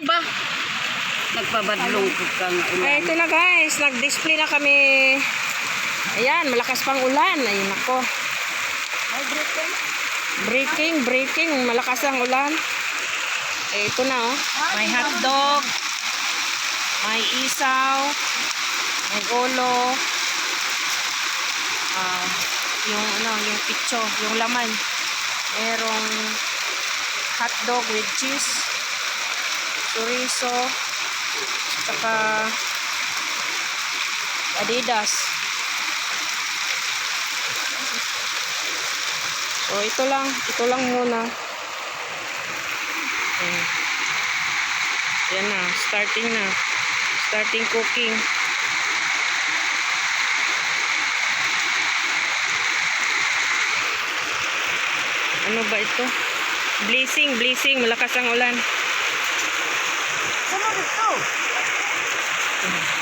Ba? Nagpabadlong ko ka nga Ay, ulan. ito na guys, nag-display na kami. Ayan, malakas pang ulan. Ayun ako. Breaking, breaking. Malakas ang ulan. Eh, ito na oh. May hotdog. May isaw. May ulo. Ah, yung ano, yung picho, yung laman. Merong hotdog with cheese. Chorizo. Saka Adidas. So, ito lang. Ito lang muna. Ayan. Ayan na. Starting na. Starting cooking. Ano ba ito? Blazing, blazing. Malakas ang ulan. Ano dito?